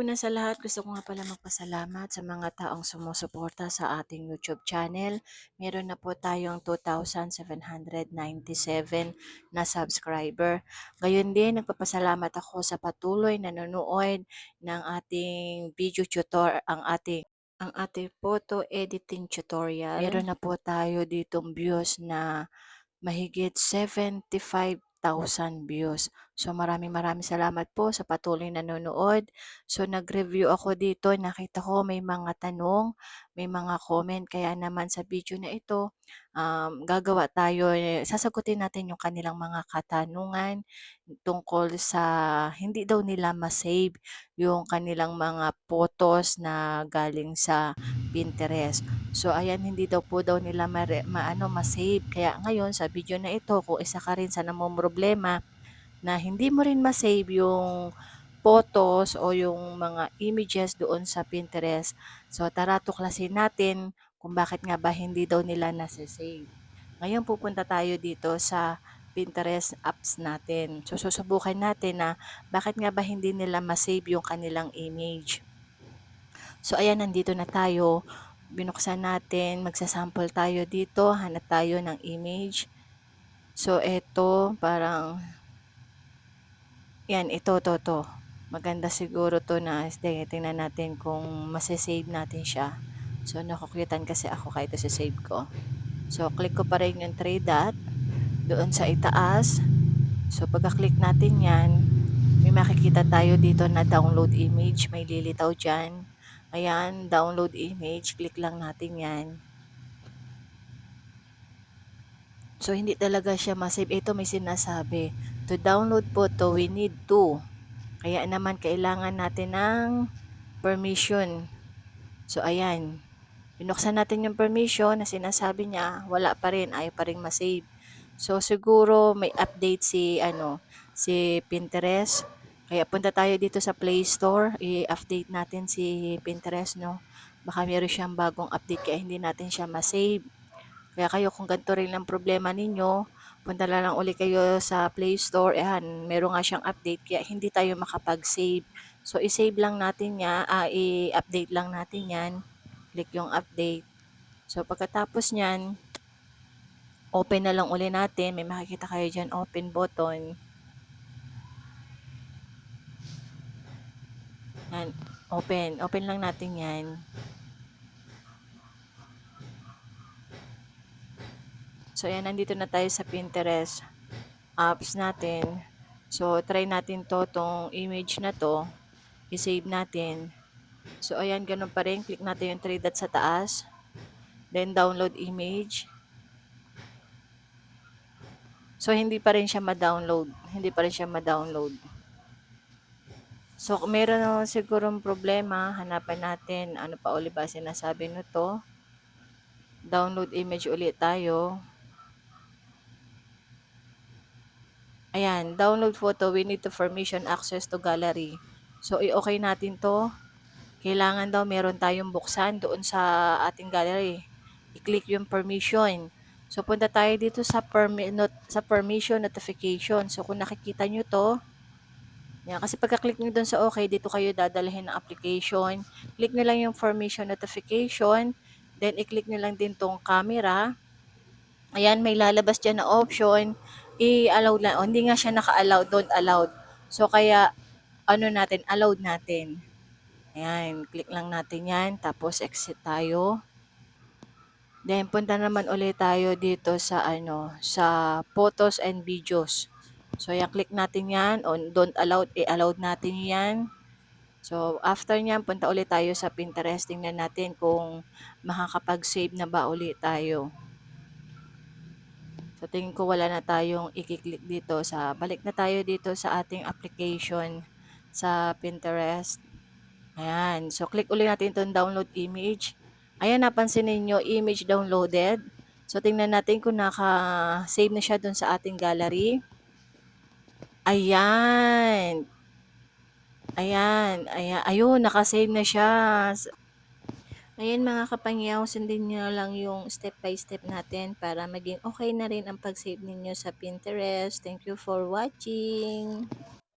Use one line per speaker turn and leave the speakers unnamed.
Una sa lahat, gusto ko nga pala magpasalamat sa mga taong sumusuporta sa ating YouTube channel. Meron na po tayong 2,797 na subscriber. Ngayon din, nagpapasalamat ako sa patuloy na nanonood ng ating video tutor, ang ating ang ating photo editing tutorial. Meron na po tayo ditong views na mahigit 75,000 views. So maraming maraming salamat po sa patuloy na nanonood. So nag-review ako dito, nakita ko may mga tanong, may mga comment. Kaya naman sa video na ito, um, gagawa tayo, eh, sasagutin natin yung kanilang mga katanungan tungkol sa hindi daw nila masave yung kanilang mga photos na galing sa Pinterest. So ayan, hindi daw po daw nila mare, maano ma-save. Kaya ngayon sa video na ito, kung isa ka rin sa problema na hindi mo rin ma-save yung photos o yung mga images doon sa Pinterest. So tara tuklasin natin kung bakit nga ba hindi daw nila nasa-save. Ngayon pupunta tayo dito sa Pinterest apps natin. So susubukan natin na bakit nga ba hindi nila ma-save yung kanilang image. So ayan, nandito na tayo. Binuksan natin, magsasample tayo dito, hanap tayo ng image. So ito, parang, yan, ito, to, to. Maganda siguro to na, sige, tingnan natin kung masasave natin siya. So nakukulitan kasi ako kahit sa save ko. So click ko pa rin yung 3 dot doon sa itaas. So pagka-click natin yan, may makikita tayo dito na download image, may lilitaw dyan. Ayan, download image, click lang natin yan. So, hindi talaga siya masave. Ito may sinasabi. To download po to, we need to. Kaya naman, kailangan natin ng permission. So, ayan. Binuksan natin yung permission na sinasabi niya, wala pa rin, ayaw pa rin masave. So, siguro may update si, ano, si Pinterest kaya punta tayo dito sa Play Store, i-update natin si Pinterest, no? Baka meron siyang bagong update kaya hindi natin siya ma-save. Kaya kayo kung ganito rin ang problema ninyo, punta lang uli kayo sa Play Store, ayan, meron nga siyang update kaya hindi tayo makapag-save. So, i-save lang natin niya, ah, i-update lang natin yan. Click yung update. So, pagkatapos niyan, open na lang uli natin. May makikita kayo dyan, open button. Yan, open. Open lang natin yan. So, ayan, nandito na tayo sa Pinterest apps natin. So, try natin to, tong image na to. I-save natin. So, ayan, ganun pa rin. Click natin yung 3 dots sa taas. Then, download image. So, hindi pa rin siya ma-download. Hindi pa rin siya ma-download. So, kung meron sigurong problema, hanapan natin ano pa uli ba sinasabi nito. Download image ulit tayo. Ayan, download photo. We need to permission access to gallery. So, i-okay natin to. Kailangan daw meron tayong buksan doon sa ating gallery. I-click yung permission. So, punta tayo dito sa, permi not, sa permission notification. So, kung nakikita nyo to, yan, kasi pagka-click nyo dun sa okay, dito kayo dadalhin ng application. Click nyo lang yung formation notification. Then, i-click nyo lang din tong camera. Ayan, may lalabas dyan na option. I-allow lang. O, hindi nga siya naka-allow, don't allow. So, kaya, ano natin, allowed natin. Ayan, click lang natin yan. Tapos, exit tayo. Then, punta naman ulit tayo dito sa, ano, sa photos and videos. So, yan, click natin yan. On don't allow, i-allowed natin yan. So, after nyan, punta ulit tayo sa Pinterest. Tingnan natin kung makakapag-save na ba ulit tayo. So, tingin ko wala na tayong i-click dito. Sa, balik na tayo dito sa ating application sa Pinterest. Ayan. So, click ulit natin itong download image. Ayan, napansin ninyo, image downloaded. So, tingnan natin kung naka-save na siya dun sa ating gallery. Ayan. Ayan, ayan. Ayun, nakasave na siya. Ayan mga kapangyaw, sundin nyo lang yung step by step natin para maging okay na rin ang pag-save ninyo sa Pinterest. Thank you for watching.